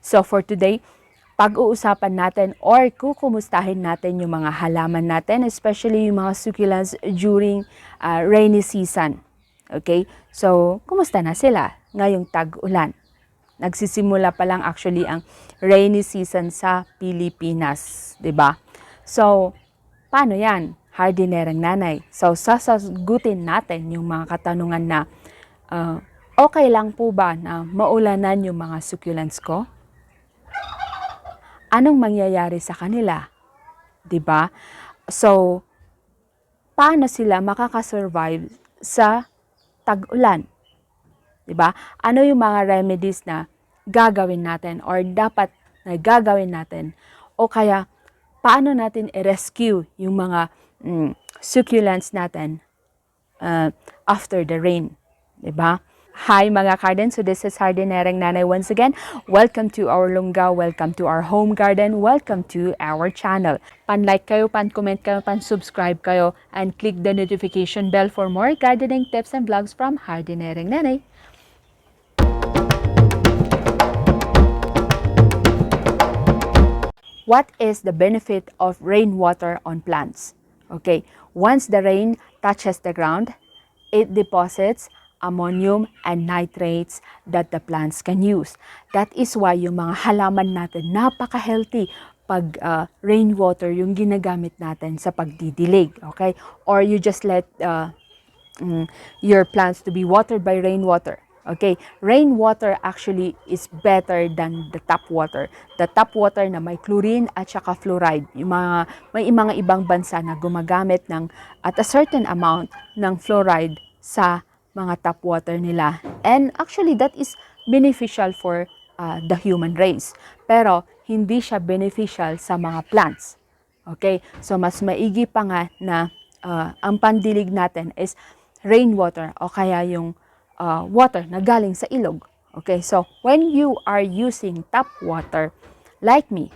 So for today, pag-uusapan natin or kukumustahin natin yung mga halaman natin, especially yung mga succulents during uh, rainy season. Okay? So, kumusta na sila ngayong tag-ulan? Nagsisimula pa lang actually ang rainy season sa Pilipinas, 'di ba? So, paano 'yan? Hardinerang nanay. So, sasagutin natin yung mga katanungan na uh, okay lang po ba na maulanan yung mga succulents ko? Anong mangyayari sa kanila? 'Di ba? So, paano sila makakasurvive sa tag-ulan? 'Di ba? Ano yung mga remedies na gagawin natin or dapat na gagawin natin o kaya paano natin i-rescue yung mga mm, succulents natin uh, after the rain, 'di ba? Hi mga garden, so this is Hardinerang Nanay once again. Welcome to our lungga, welcome to our home garden, welcome to our channel. Pan-like kayo, pan-comment kayo, pan-subscribe kayo, and click the notification bell for more gardening tips and vlogs from Hardinerang Nanay. What is the benefit of rainwater on plants? Okay, once the rain touches the ground, it deposits ammonium and nitrates that the plants can use. That is why yung mga halaman natin napaka-healthy pag uh, rainwater yung ginagamit natin sa pagdidilig, okay? Or you just let uh, mm, your plants to be watered by rainwater. Okay, rainwater actually is better than the tap water. The tap water na may chlorine at saka fluoride. Yung mga, may mga ibang bansa na gumagamit ng at a certain amount ng fluoride sa mga tap water nila. And actually that is beneficial for uh, the human race. Pero hindi siya beneficial sa mga plants. Okay? So mas maigi pa nga na uh, ang pandilig natin is rainwater o kaya yung uh, water na galing sa ilog. Okay, so when you are using tap water, like me,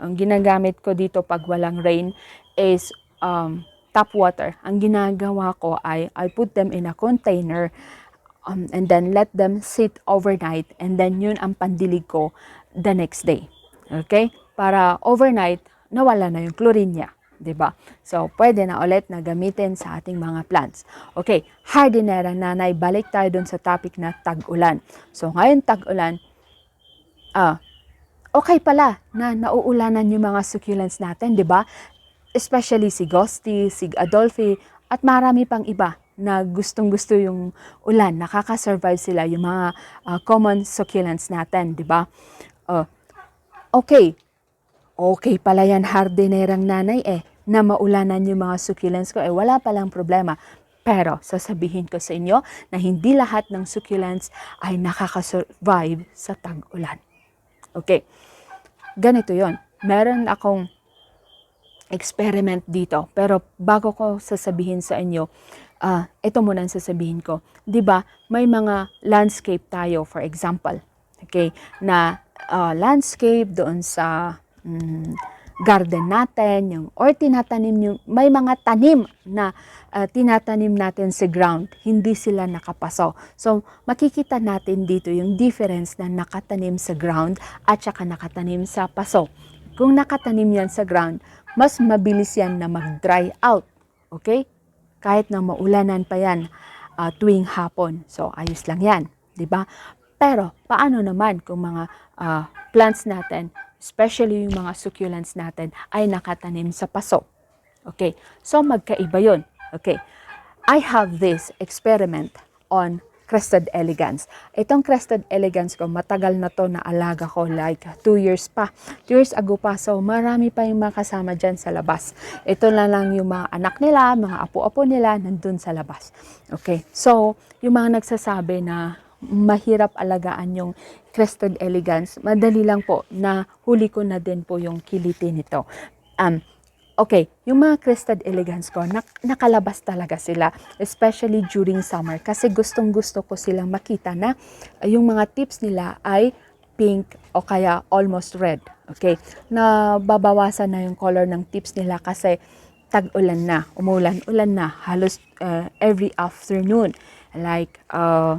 ang ginagamit ko dito pag walang rain is um, tap water. Ang ginagawa ko ay I put them in a container um, and then let them sit overnight and then yun ang pandilig ko the next day. Okay? Para overnight, nawala na yung chlorine niya. 'di ba? So, pwede na ulit na gamitin sa ating mga plants. Okay, hardinera nanay, balik tayo dun sa topic na tag-ulan. So, ngayon tag-ulan, ah, okay pala na nauulanan yung mga succulents natin, 'di ba? Especially si Ghosty, si Adolphi, at marami pang iba na gustong-gusto yung ulan, nakaka-survive sila yung mga ah, common succulents natin, 'di ba? Uh, okay, okay pala yan hardinerang nanay eh, na maulanan yung mga succulents ko, eh wala palang problema. Pero sasabihin ko sa inyo na hindi lahat ng succulents ay nakakasurvive sa tag-ulan. Okay, ganito yon. Meron akong experiment dito. Pero bago ko sasabihin sa inyo, ah ito muna ang sasabihin ko. 'Di ba may mga landscape tayo, for example, okay, na ah, landscape doon sa mm, garden natin, yung, or tinatanim yung, may mga tanim na ah, tinatanim natin sa ground, hindi sila nakapaso. So, makikita natin dito yung difference na nakatanim sa ground at saka nakatanim sa paso. Kung nakatanim yan sa ground, mas mabilis yan na mag-dry out. Okay? Kahit na maulanan pa yan ah, tuwing hapon. So, ayos lang yan. ba? Pero, paano naman kung mga ah, plants natin, especially yung mga succulents natin, ay nakatanim sa paso? Okay, so magkaiba yun. Okay, I have this experiment on Crested Elegans. Itong Crested Elegans ko, matagal na to na alaga ko, like 2 years pa. 2 years ago pa, so marami pa yung mga kasama dyan sa labas. Ito na lang yung mga anak nila, mga apo-apo nila, nandun sa labas. Okay, so yung mga nagsasabi na mahirap alagaan yung Crested Elegans, madali lang po na huli ko na din po yung kiliti nito. Um, Okay, yung mga crested elegans ko, nak- nakalabas talaga sila, especially during summer, kasi gustong gusto ko silang makita na uh, yung mga tips nila ay pink o kaya almost red. Okay, na babawasan na yung color ng tips nila kasi tag-ulan na, umulan-ulan na, halos uh, every afternoon. Like, uh,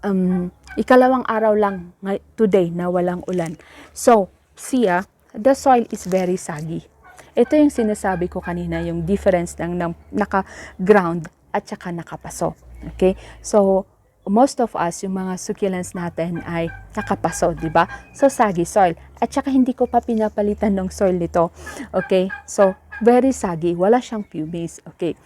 um, ikalawang araw lang today na walang ulan. So, siya, the soil is very saggy. Ito yung sinasabi ko kanina, yung difference ng, ng naka-ground at saka nakapaso. Okay? So, most of us, yung mga succulents natin ay nakapaso, di ba? So, saggy soil. At saka hindi ko pa pinapalitan ng soil nito. Okay? So, very saggy. Wala siyang pumice. Okay?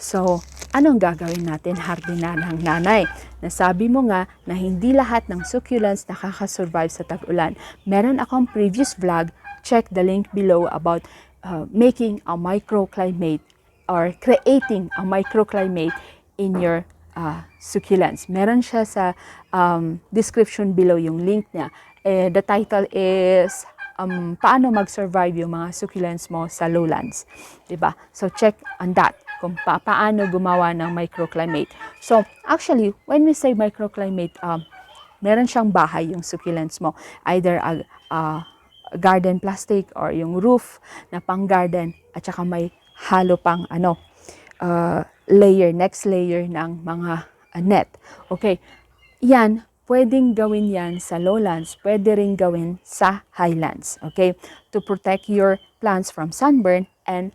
So, anong gagawin natin, hardina ng nanay? Nasabi mo nga na hindi lahat ng succulents nakakasurvive sa tag-ulan. Meron akong previous vlog, check the link below about uh, making a microclimate or creating a microclimate in your uh, succulents. Meron siya sa um, description below yung link niya. Eh, the title is um, paano mag-survive yung mga succulents mo sa lowlands. 'di ba? So check on that kung pa- paano gumawa ng microclimate. So actually, when we say microclimate, um, meron siyang bahay yung succulents mo. Either a, a garden plastic or yung roof na pang garden at saka may halo pang ano uh, layer, next layer ng mga uh, net. Okay, yan, pwedeng gawin yan sa lowlands, pwede rin gawin sa highlands. Okay, to protect your plants from sunburn and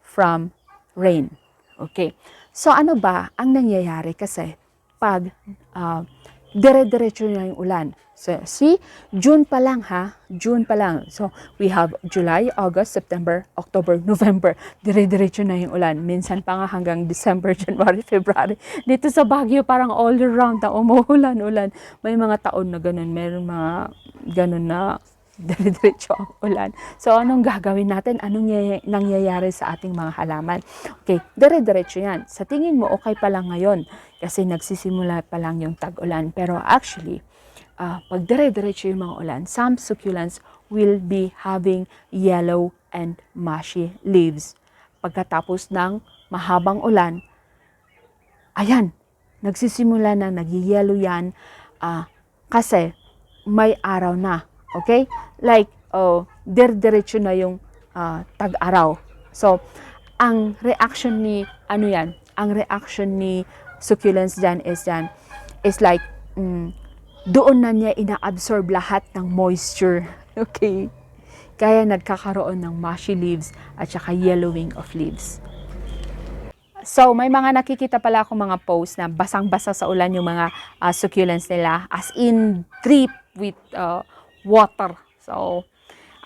from rain. Okay, so ano ba ang nangyayari kasi pag uh, dire-diretso na yung ulan. So, see, June pa lang ha, June pa lang. So, we have July, August, September, October, November. Dire-diretso na yung ulan. Minsan pa nga hanggang December, January, February. Dito sa Baguio, parang all around na umuulan-ulan. May mga taon na ganun. Meron mga ganun na dire-diretso ang ulan. So, anong gagawin natin? Anong nangyayari sa ating mga halaman? Okay, dire-diretso yan. Sa tingin mo, okay pa lang ngayon kasi nagsisimula pa lang yung tag-ulan. Pero actually, uh, pag dire-diretso yung mga ulan, some succulents will be having yellow and mushy leaves. Pagkatapos ng mahabang ulan, ayan, nagsisimula na, nag-yellow yan ah, kasi may araw na. Okay? Like, oh, dir-diretso na yung ah, tag-araw. So, ang reaction ni, ano yan, ang reaction ni succulents dyan is yan, is like, mm, doon na niya ina-absorb lahat ng moisture. Okay? Kaya nagkakaroon ng mushy leaves at saka yellowing of leaves. So, may mga nakikita pala ako mga posts na basang-basa sa ulan yung mga ah, succulents nila. As in, drip with uh, water. So,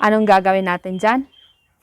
anong gagawin natin dyan?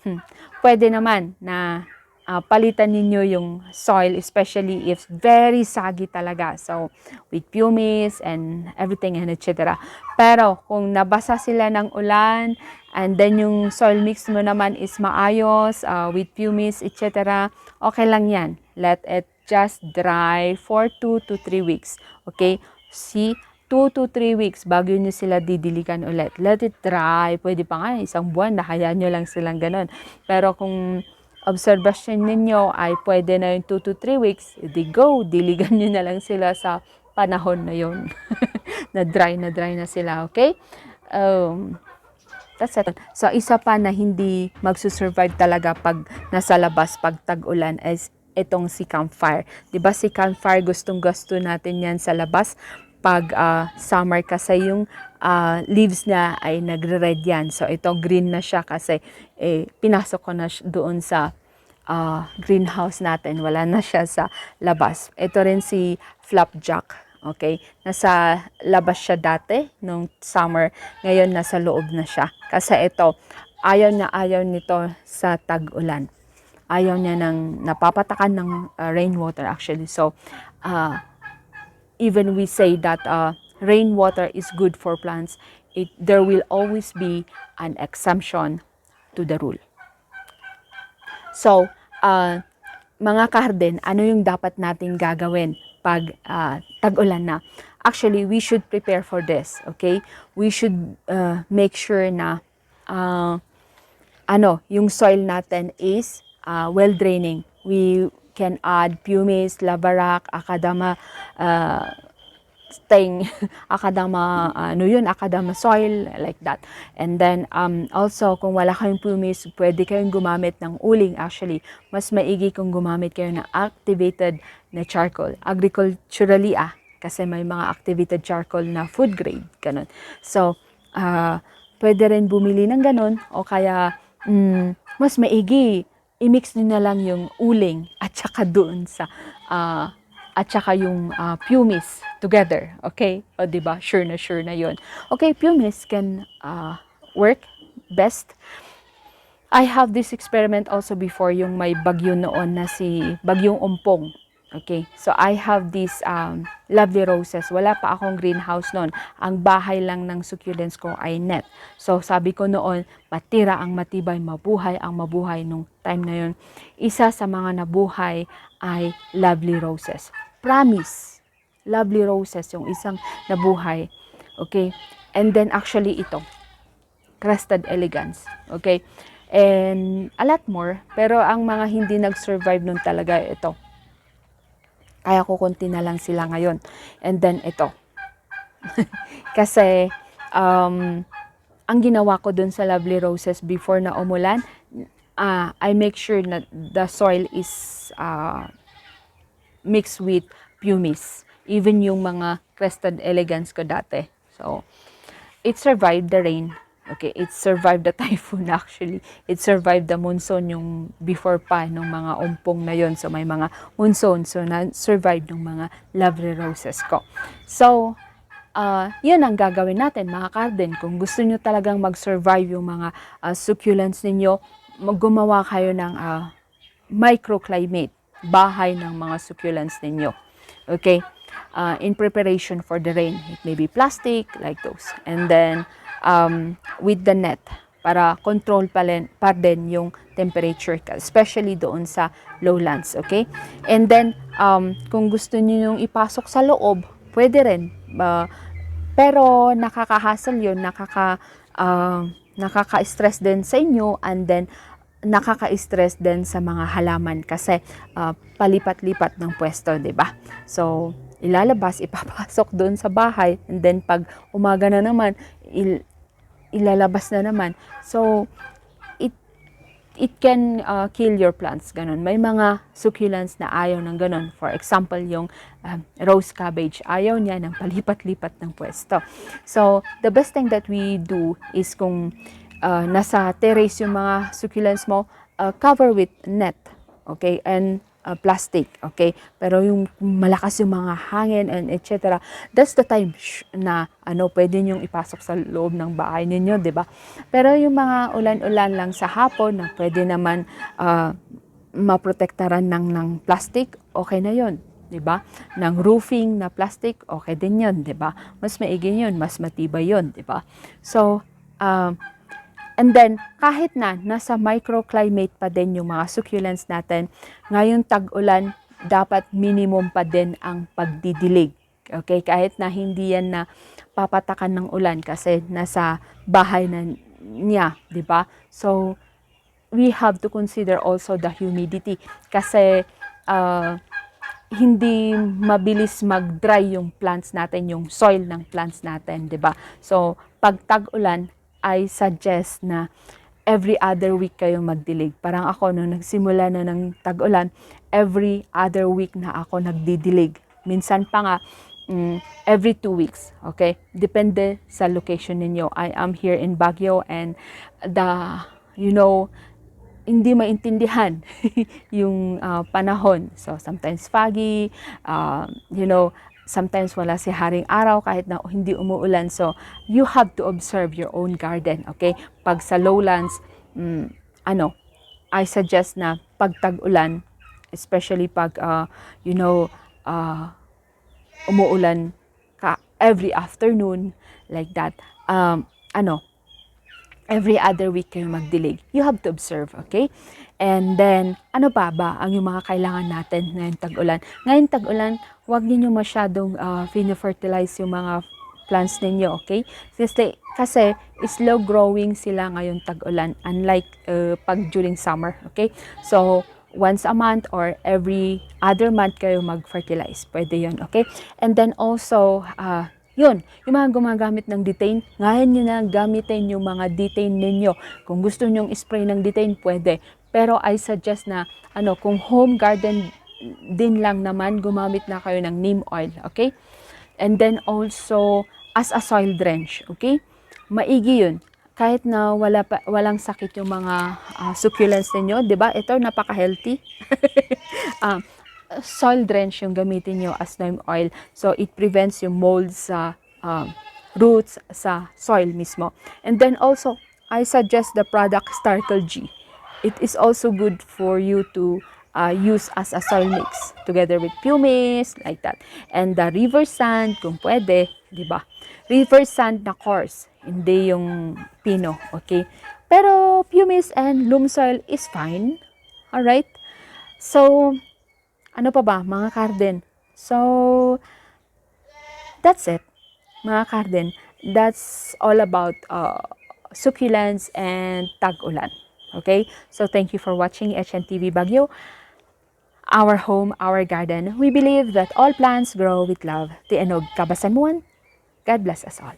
Hmm. Pwede naman na ah, palitan ninyo yung soil, especially if very saggy talaga. So, with pumice and everything and etc. Pero, kung nabasa sila ng ulan, and then yung soil mix mo naman is maayos, ah, with pumice, etc. Okay lang yan. Let it just dry for 2 to 3 weeks. Okay? See, 2 to 3 weeks bago nyo sila didiligan ulit. Let it dry. Pwede pa nga, isang buwan, nakaya nyo lang silang ganun. Pero kung observation ninyo ay pwede na yung 2 to 3 weeks, di go, diligan nyo na lang sila sa panahon na yon na dry na dry na sila, okay? Um, That's it. So, isa pa na hindi magsusurvive talaga pag nasa labas, pag tag-ulan, is itong si campfire. 'Di ba si campfire gustong-gusto natin yan sa labas pag ah, summer kasi yung ah, leaves niya ay nagre-red yan. So, ito green na siya kasi eh, pinasok ko na doon sa ah, greenhouse natin. Wala na siya sa labas. Ito rin si flapjack. Okay? Nasa labas siya dati nung summer. Ngayon nasa loob na siya. Kasi ito, ayaw na ayaw nito sa tag-ulan. Ayaw niya ng napapatakan ng uh, rainwater actually. So, uh, even we say that uh, rainwater is good for plants, it, there will always be an exemption to the rule. So, uh, mga karden, ano yung dapat nating gagawin pag uh, tag-ulan na? Actually, we should prepare for this, okay? We should uh, make sure na uh, ano, yung soil natin is uh, well draining. We can add pumice, labarak, akadama, uh, sting, akadama, ano yun, akadama soil, like that. And then, um, also, kung wala kayong pumice, pwede kayong gumamit ng uling. Actually, mas maigi kung gumamit kayo ng activated na charcoal. Agriculturally, ah, kasi may mga activated charcoal na food grade, ganun. So, ah, pwede rin bumili ng ganun o kaya mm, mas maigi, i-mix nyo na lang yung uling at saka doon sa ah, at saka yung ah, pumice together, okay? O di ba? Sure na sure na 'yon. Okay, pumice can ah, work best. I have this experiment also before yung may bagyo noon na si Bagyong Umpong. Okay, so I have these um, lovely roses. Wala pa akong greenhouse noon. Ang bahay lang ng succulents ko ay net. So sabi ko noon, matira ang matibay, mabuhay ang mabuhay nung time na yun. Isa sa mga nabuhay ay lovely roses. Promise, lovely roses yung isang nabuhay. Okay, and then actually ito, crested elegance. Okay? And a lot more. Pero ang mga hindi nag-survive nun talaga ito. Kaya ko konti na lang sila ngayon. And then ito. Kasi um, ang ginawa ko dun sa Lovely Roses before na umulan, ah, I make sure na the soil is ah, mixed with pumice. Even yung mga crested elegance ko dati. So, it survived the rain. Okay, it survived the typhoon actually. It survived the monsoon yung before pa nung mga umpong na yon. So may mga monsoon so na survived ng mga lovely roses ko. So uh, yun ang gagawin natin mga garden. Kung gusto nyo talagang mag-survive yung mga uh, succulents ninyo, gumawa kayo ng uh, microclimate, bahay ng mga succulents ninyo. Okay? Uh, in preparation for the rain, it may be plastic, like those. And then, um, with the net, para control pa, rin, pa din yung temperature, especially doon sa lowlands, okay? And then, um, kung gusto niyo yung ipasok sa loob, pwede rin. Uh, pero nakaka-hassle yun, nakaka, uh, nakaka-stress din sa inyo, and then, nakaka-stress din sa mga halaman kasi uh, palipat-lipat ng pwesto, 'di ba? So, ilalabas, ipapasok doon sa bahay and then pag umaga na naman, il- ilalabas na naman. So, it it can uh, kill your plants, ganun. May mga succulents na ayaw ng ganun. For example, yung um, rose cabbage, ayaw niya ng palipat-lipat ng pwesto. So, the best thing that we do is kung uh, nasa terrace yung mga succulents mo, uh, cover with net, okay? And uh, plastic, okay? Pero yung malakas yung mga hangin and etc. That's the time sh- na ano pwede niyo ipasok sa loob ng bahay ninyo, 'di ba? Pero yung mga ulan-ulan lang sa hapon na pwede naman uh, maprotektaran ng ng plastic, okay na 'yon. 'di ba? Ng roofing na plastic, okay din 'yon, 'di ba? Mas maigi 'yon, mas matibay 'yon, 'di ba? So, um, And then, kahit na nasa microclimate pa din yung mga succulents natin, ngayon tag-ulan, dapat minimum pa din ang pagdidilig. Okay? Kahit na hindi yan na papatakan ng ulan kasi nasa bahay na niya, di ba? So, we have to consider also the humidity kasi uh, hindi mabilis mag-dry yung plants natin, yung soil ng plants natin, 'di ba? So, pag tag-ulan, I suggest na every other week kayo magdilig. Parang ako, nung nagsimula na ng tag-ulan, every other week na ako nagdidilig. Minsan pa nga, um, every two weeks. Okay? Depende sa location ninyo. I am here in Baguio and the, you know, hindi maintindihan yung uh, panahon. So, sometimes foggy, uh, you know, sometimes wala si haring araw kahit na hindi umuulan. So, you have to observe your own garden, okay? Pag sa lowlands, mm, ano, I suggest na pag tag-ulan, especially pag, uh, you know, uh, umuulan ka every afternoon, like that, um, ano, every other week kayo magdilig. You have to observe, okay? And then, ano pa ba ang yung mga kailangan natin ngayong tag-ulan? Ngayong tag-ulan, huwag niyo masyadong uh, fertilize yung mga plants ninyo, okay? Kasi, kasi slow growing sila ngayong tag-ulan unlike uh, pag during summer, okay? So, once a month or every other month kayo mag-fertilize. Pwede yon okay? And then also, uh, yun, yung mga gumagamit ng detain, ngayon nyo na gamitin yung mga detain ninyo. Kung gusto nyong spray ng detain, pwede. Pero I suggest na, ano, kung home garden din lang naman, gumamit na kayo ng neem oil, okay? And then also as a soil drench, okay? Maigi yun. Kahit na wala pa, walang sakit yung mga ah, succulents ninyo, 'di ba? Ito napaka-healthy. Ah, soil drench yung gamitin nyo as neem oil. So it prevents yung mold sa um, roots sa soil mismo. And then also, I suggest the product Starkle G. It is also good for you to uh, use as a soil mix together with pumice, like that. And the river sand, kung pwede, di ba? River sand na coarse, hindi yung pino, okay? Pero pumice and loam soil is fine, alright? So, ano pa ba, mga karden? So, that's it, mga karden. That's all about uh, succulents and tag-ulan. Okay? So, thank you for watching HNTV Baguio. Our home, our garden. We believe that all plants grow with love. Tianog Kabasamuan. God bless us all.